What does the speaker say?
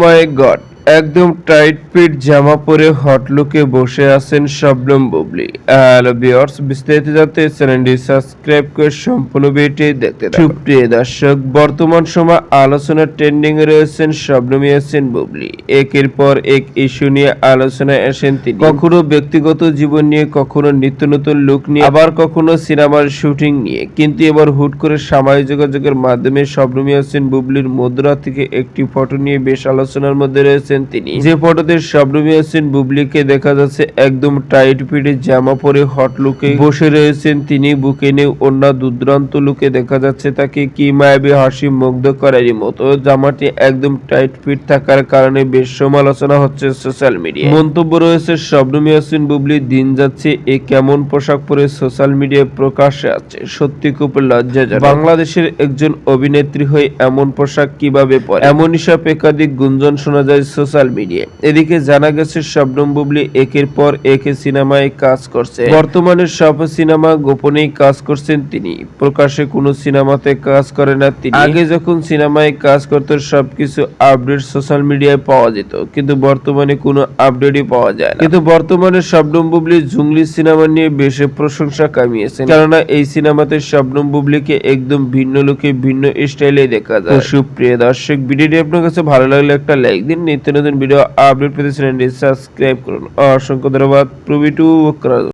মাই god একদম tight fit জামা পরে হট লুকে বসে আছেন শবনম বুবলি। হ্যালো ভিউয়ার্স বিস্তারিত জানতে চ্যানেলটি সাবস্ক্রাইব করে সম্পূর্ণ ভিডিওটি দেখতে থাকুন। সুপ্রিয় দর্শক, বর্তমান সময় আলোচনা ট্রেন্ডিং এ রয়েছেন শবনম ইয়াসিন বুবলি। একের পর এক ইস্যু নিয়ে আলোচনায় আসেন তিনি। কখনো ব্যক্তিগত জীবন নিয়ে, কখনো নিত্য নতুন লুক নিয়ে, আবার কখনো সিনেমার শুটিং নিয়ে। কিন্তু এবার হুট করে সামাজিক যোগাযোগের মাধ্যমে শবনম ইয়াসিন বুবলির মধ্যরাত থেকে একটি ফটো নিয়ে বেশ আলোচনার মধ্যে রয়েছেন তিনি। যে ফটোতে শবনম ইয়াসিন বুবলিকে দেখা যাচ্ছে, একদম টাইট ফিটে জামা পরে হট লুকে বসে রয়েছেন। তিনি বুকে নিয়ে অন্য দুর্দান্ত লুকে দেখা যাচ্ছে তাকে। কি মায়াবী হাসি মুগ্ধ করারই মতো জামাটি একদম টাইট ফিট থাকার কারণে বেশ সমালোচনা হচ্ছে সোশ্যাল মিডিয়ায়। মন্তব্য রয়েছে শবনম ইয়াসিন বুবলি দিন যাচ্ছে, এ কেমন পোশাক পরে সোশ্যাল মিডিয়ায় প্রকাশ্যে আছে? সত্যি খুব লজ্জাজনক। বাংলাদেশের একজন অভিনেত্রী হয়ে এমন পোশাক কীভাবে পরে? এমনই সব একাধিক গুঞ্জন শোনা যায় সোশ্যাল মিডিয়ায়। এদিকে জানা গেছে, শবনম বুবলি একের পর একে সিনেমায় কাজ করছে বর্তমানে সব সিনেমা গোপনেই কাজ করছেন তিনি। প্রকাশ্যে কোনো সিনেমাতে কাজ করে না তিনি। আগে যখন সিনেমায় কাজ করতো সবকিছু আপডেট সোশ্যাল মিডিয়ায় পাওয়া যেত। কিন্তু বর্তমানে কোনো আপডেটই পাওয়া যায় কিন্তু বর্তমানে শবনম বুবলি জুংলি সিনেমা নিয়ে বেশ প্রশংসা কামিয়েছেন। কেননা, এই সিনেমাতে শবনম বুবলিকে একদম ভিন্ন লোকে, ভিন্ন স্টাইলে দেখা যায়। সুপ্রিয় দর্শক, ভিডিওটি আপনার কাছে ভালো লাগলে একটা লাইক দিন, নিত্য নতুন ভিডিও আপডেট পেতে চ্যানেলটি সাবস্ক্রাইব করুন। অসংখ্য ধন্যবাদ। প্রবি টু